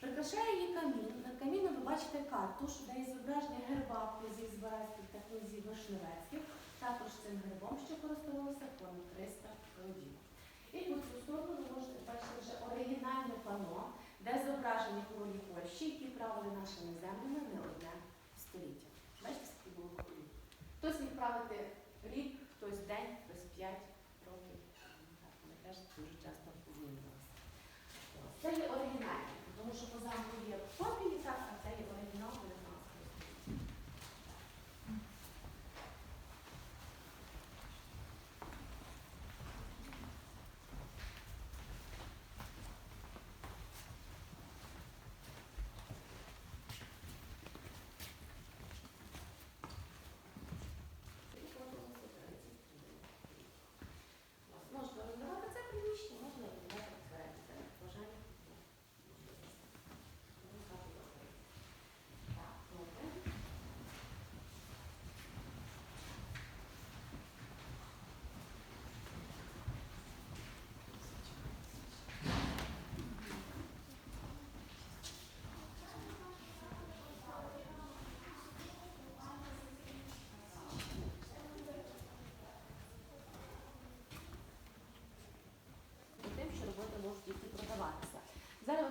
Прикрашає її камін. Над каміном ви бачите картуш, де є зображення герба князів Збаразьких та князів Вишневецьких. Також цим грибом, що користувалося понад 300 родів. І по цю сторону ви можете бачити вже оригінальне пано, де зображені королі Польщі, які правили нашими землями не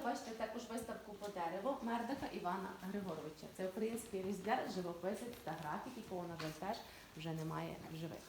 бачите також виставку по дереву Мердика Івана Григоровича. Це український різдвяр, живописець та графік, якого, на жаль, теж вже немає в живих.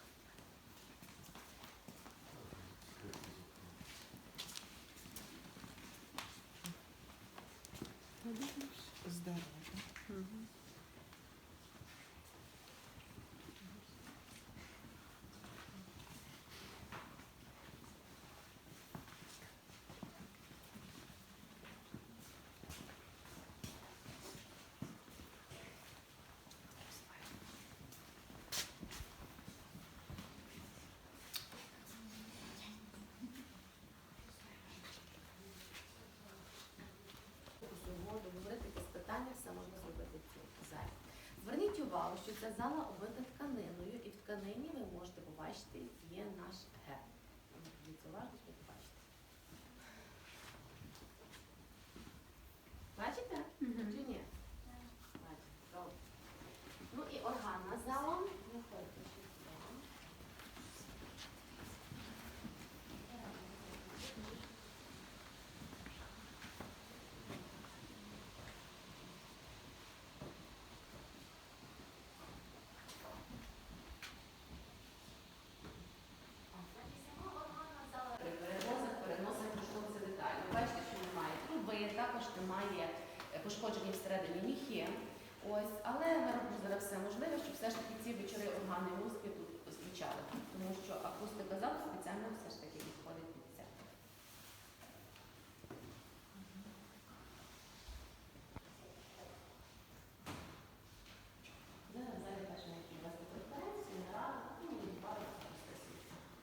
Що ця зала обита тканиною, і в тканині ви можете побачити, є наш герб. Уважно, щоб побачите. Бачите? Чи ні? Бачите, добре. Ну і органна зала. Виходьте ще сюди. Перевозах, переносах коштовці деталі. Ви Бачите, що немає труби, також немає е, пошкоджені всередині міхи. Ось, але ми робимо зараз все можливе, щоб все ж таки ці вечори органної музики тут звучали. Тому що акустика залу спеціально все ж таки відходить під це. Зараз залі теж на якій вести конференцію, нараду,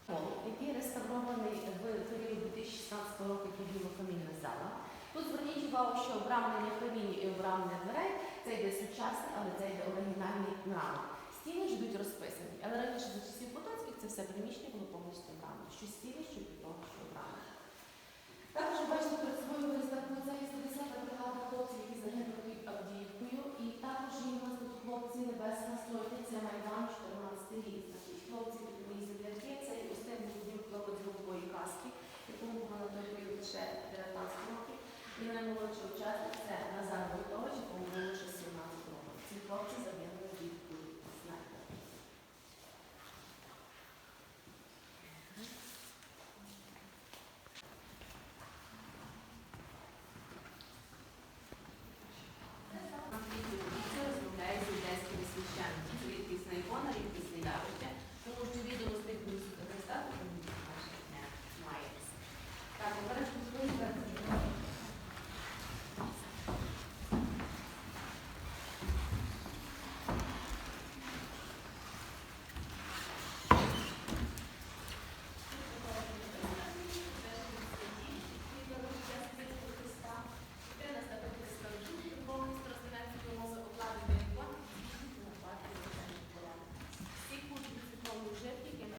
ну, який реставрований в період 2016 року як білокамінна зала. Тут зверніть увагу, що обрамлення каміння і обрамлення дверей це йде сучасне, але це йде оригінальний мрамор. Стіни ж йдуть розписані, але раніше за часів Потоцьких це все приміщення було повністю обрамлено. Що стіни, що підлога, що обрамлено. Також бачите перед собою це є 50 бригада хлопців, які загинули під Авдіївкою. І також є у нас тут хлопці Небесна Сотня, це Майдан 14 рік. Значить, хлопці під мої земляки, це і останній хлопець голубої каски, якому було на той період ще 19 років.